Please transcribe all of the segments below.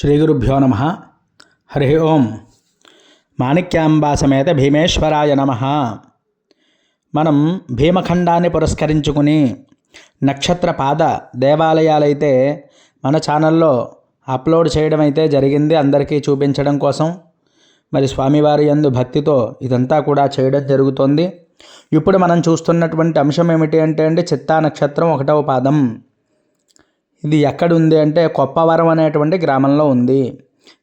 శ్రీ గురుభ్యో నమ హరి ఓం మాణిక్యాంబా సమేత భీమేశ్వరాయ నమ మనం భీమఖండాన్ని పురస్కరించుకుని నక్షత్ర పాద దేవాలయాలైతే మన ఛానల్లో అప్లోడ్ చేయడం అయితే జరిగింది అందరికీ చూపించడం కోసం. మరి స్వామివారి యందు భక్తితో ఇదంతా కూడా చేయడం జరుగుతోంది. ఇప్పుడు మనం చూస్తున్నటువంటి అంశం ఏమిటి అంటే అండి చిత్తా నక్షత్రం ఒకటవ పాదం. ఇది ఎక్కడుంది అంటే కొప్పవరం అనేటువంటి గ్రామంలో ఉంది.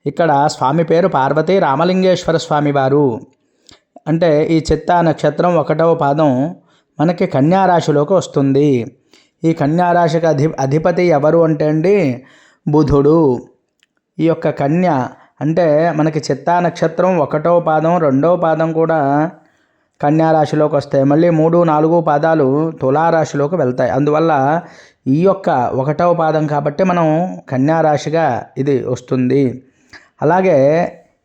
ఇక్కడ స్వామి పేరు పార్వతీ రామలింగేశ్వర స్వామి వారు. అంటే ఈ చిత్తా నక్షత్రం ఒకటవ పాదం మనకి కన్యారాశిలోకి వస్తుంది. ఈ కన్యారాశికి అధి అధిపతి ఎవరు అంటే అండి? బుధుడు. ఈ యొక్క కన్య అంటే మనకి చిత్తా నక్షత్రం ఒకటో పాదం రెండవ పాదం కూడా కన్యారాశిలోకి వస్తాయి. మళ్ళీ మూడు నాలుగు పాదాలు తులారాశిలోకి వెళ్తాయి. అందువల్ల ఈ యొక్క ఒకటవ పాదం కాబట్టి మనం కన్యారాశిగా ఇది వస్తుంది. అలాగే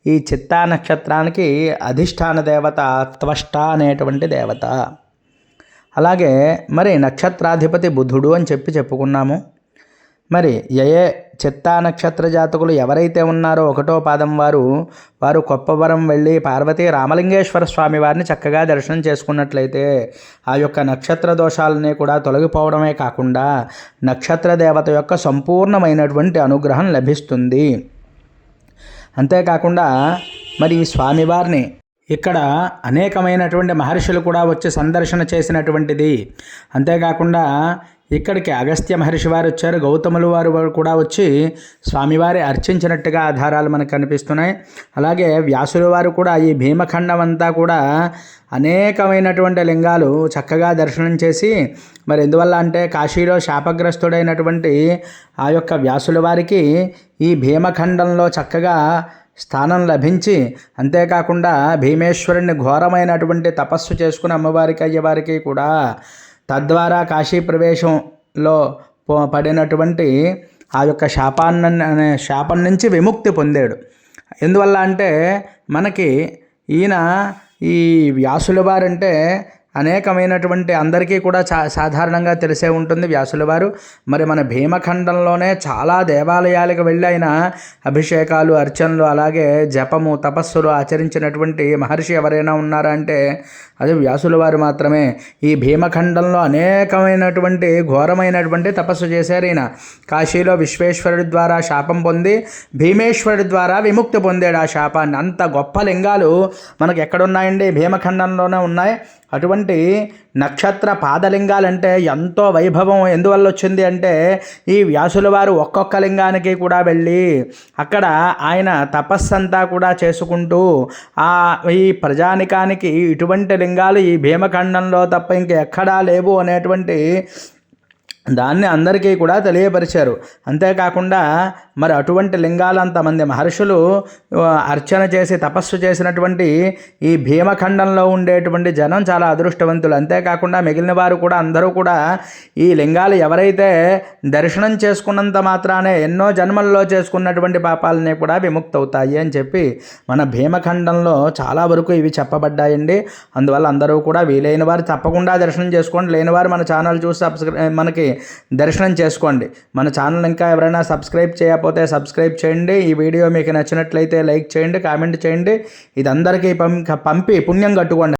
ఈ చిత్తా నక్షత్రానికి అధిష్టాన దేవత త్వష్ట అనేటువంటి దేవత. అలాగే మరి నక్షత్రాధిపతి బుధుడు అని చెప్పి చెప్పుకున్నాము. మరి యయే చిత్తా నక్షత్ర జాతకులు ఎవరైతే ఉన్నారో ఒకటో పాదం వారు వారు కొప్పవరం వెళ్ళి పార్వతీ రామలింగేశ్వర స్వామి వారిని చక్కగా దర్శనం చేసుకున్నట్లయితే ఆ యొక్క నక్షత్ర దోషాలని కూడా తొలగిపోవడమే కాకుండా నక్షత్ర దేవత యొక్క సంపూర్ణమైనటువంటి అనుగ్రహం లభిస్తుంది. అంతేకాకుండా మరి స్వామివారిని ఇక్కడ అనేకమైనటువంటి మహర్షులు కూడా వచ్చి సందర్శన చేసినటువంటిది. అంతేకాకుండా ఇక్కడికి అగస్త్య మహర్షి వారు వచ్చారు. గౌతములు వారు కూడా వచ్చి స్వామివారి అర్చించినట్టుగా ఆధారాలు మనకు కనిపిస్తున్నాయి. అలాగే వ్యాసుల వారు కూడా ఈ భీమఖండం అంతా కూడా అనేకమైనటువంటి లింగాలు చక్కగా దర్శనం చేసి మరి ఎందువల్ల అంటే కాశీలో శాపగ్రస్తుడైనటువంటి ఆ యొక్క వ్యాసుల వారికి ఈ భీమఖండంలో చక్కగా స్థానం లభించి అంతేకాకుండా భీమేశ్వరుని ఘోరమైనటువంటి తపస్సు చేసుకుని అమ్మవారికి అయ్యవారికి కూడా తద్వారా కాశీ ప్రవేశంలో పడినటువంటి ఆ యొక్క శాపాన్ని శాపం నుంచి విముక్తి పొందాడు. ఎందువల్ల అంటే మనకి ఈయన ఈ వ్యాసుల వారంటే అనేకమైనటువంటి అందరికీ కూడా చా సాధారణంగా తెలిసే ఉంటుంది వ్యాసుల వారు. మరి మన భీమఖండంలోనే చాలా దేవాలయాలకు వెళ్ళి ఆయన అభిషేకాలు అర్చనలు అలాగే జపము తపస్సులు ఆచరించినటువంటి మహర్షి ఎవరైనా ఉన్నారా అంటే అది వ్యాసుల వారు మాత్రమే. ఈ భీమఖండంలో అనేకమైనటువంటి ఘోరమైనటువంటి తపస్సు చేశారు ఈయన. కాశీలో విశ్వేశ్వరుడి ద్వారా శాపం పొంది భీమేశ్వరుడి ద్వారా విముక్తి పొందాడు ఆ శాపాన్ని. అంత గొప్ప లింగాలు మనకు ఎక్కడున్నాయండి? భీమఖండంలోనే ఉన్నాయి. అటువంటి నక్షత్ర పాదలింగాలంటే ఎంతో వైభవం ఎందువల్ల వచ్చింది అంటే ఈ వ్యాసుల వారు ఒక్కొక్క లింగానికి కూడా వెళ్ళి అక్కడ ఆయన తపస్సంతా కూడా చేసుకుంటూ ఆ ఈ ప్రజానికానికి ఇటువంటి లింగాలు ఈ భీమఖండంలో తప్ప ఇంకెక్కడా లేవు అనేటువంటి దాన్ని అందరికీ కూడా తెలియపరిచారు. అంతేకాకుండా మరి అటువంటి లింగాలు అంతమంది మహర్షులు అర్చన చేసి తపస్సు చేసినటువంటి ఈ భీమఖండంలో ఉండేటువంటి జనం చాలా అదృష్టవంతులు. అంతేకాకుండా మిగిలిన వారు కూడా అందరూ కూడా ఈ లింగాలు ఎవరైతే దర్శనం చేసుకున్నంత మాత్రానే ఎన్నో జన్మల్లో చేసుకున్నటువంటి పాపాలని కూడా విముక్తవుతాయి అని చెప్పి మన భీమఖండంలో చాలా వరకు ఇవి చెప్పబడ్డాయండి. అందువల్ల అందరూ కూడా వీలైన వారు తప్పకుండా దర్శనం చేసుకోండి. లేని వారు మన ఛానల్ చూసి సబ్స్క్రై మనకి దర్శనం చేసుకోండి. మన ఛానల్ ఇంకా ఎవరైనా సబ్స్క్రైబ్ చేయ చేయకపోతే సబ్స్క్రైబ్ చేయండి. ఈ వీడియో మీకు నచ్చినట్లయితే లైక్ చేయండి కామెంట్ చేయండి. ఇది అందరికీ పంపి పుణ్యం కట్టుకోండి.